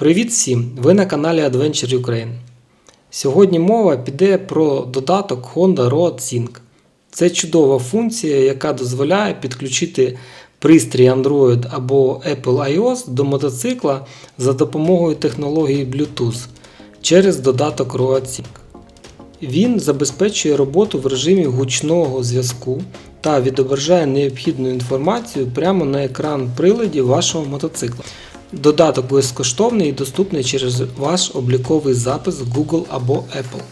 Привіт всім! Ви на каналі Adventure Ukraine. Сьогодні мова піде про додаток Honda Road Sync. Це чудова функція, яка дозволяє підключити пристрій Android або Apple iOS до мотоцикла за допомогою технології Bluetooth через додаток Road Sync. Він забезпечує роботу в режимі гучного зв'язку та відображає необхідну інформацію прямо на екран приладів вашого мотоцикла. Додаток безкоштовний і доступний через ваш обліковий запис Google або Apple.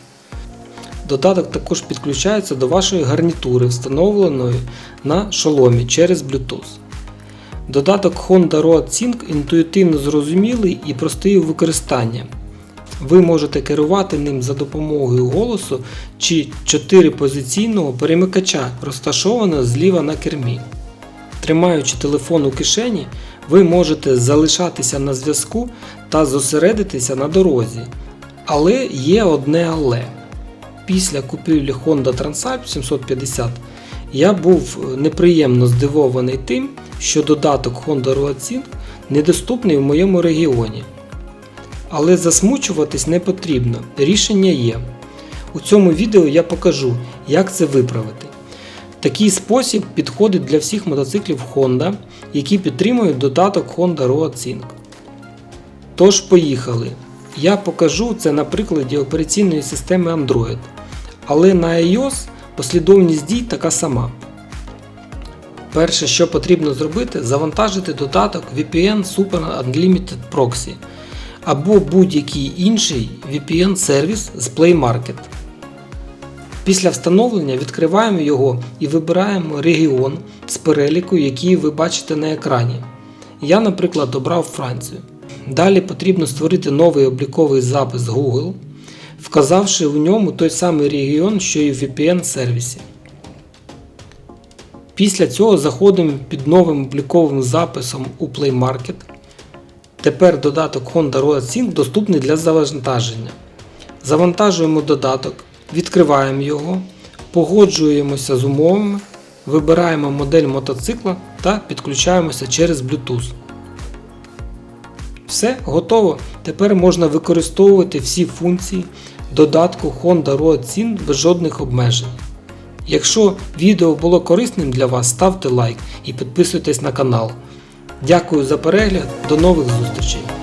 Додаток також підключається до вашої гарнітури, встановленої на шоломі через Bluetooth. Додаток Honda Road Sync інтуїтивно зрозумілий і простий у використанні. Ви можете керувати ним за допомогою голосу чи 4-позиційного перемикача, розташованого зліва на кермі. Тримаючи телефон у кишені, ви можете залишатися на зв'язку та зосередитися на дорозі. Але є одне але. Після купівлі Honda Transalp 750 я був неприємно здивований тим, що додаток Honda Road Sync недоступний в моєму регіоні. Але засмучуватись не потрібно, рішення є. У цьому відео я покажу, як це виправити. Такий спосіб підходить для всіх мотоциклів Honda, які підтримують додаток Honda Road Sync. Тож, поїхали. Я покажу це на прикладі операційної системи Android. Але на iOS послідовність дій така сама. Перше, що потрібно зробити, завантажити додаток VPN Super Unlimited Proxy або будь-який інший VPN-сервіс з Play Market. Після встановлення відкриваємо його і вибираємо регіон з переліку, який ви бачите на екрані. Я, наприклад, обрав Францію. Далі потрібно створити новий обліковий запис Google, вказавши в ньому той самий регіон, що і в VPN-сервісі. Після цього заходимо під новим обліковим записом у Play Market. Тепер додаток Honda Road Sync доступний для завантаження. Завантажуємо додаток, відкриваємо його, погоджуємося з умовами, вибираємо модель мотоцикла та підключаємося через Bluetooth. Все, готово. Тепер можна використовувати всі функції додатку Honda Road Sync без жодних обмежень. Якщо відео було корисним для вас, ставте лайк і підписуйтесь на канал. Дякую за перегляд, до нових зустрічей!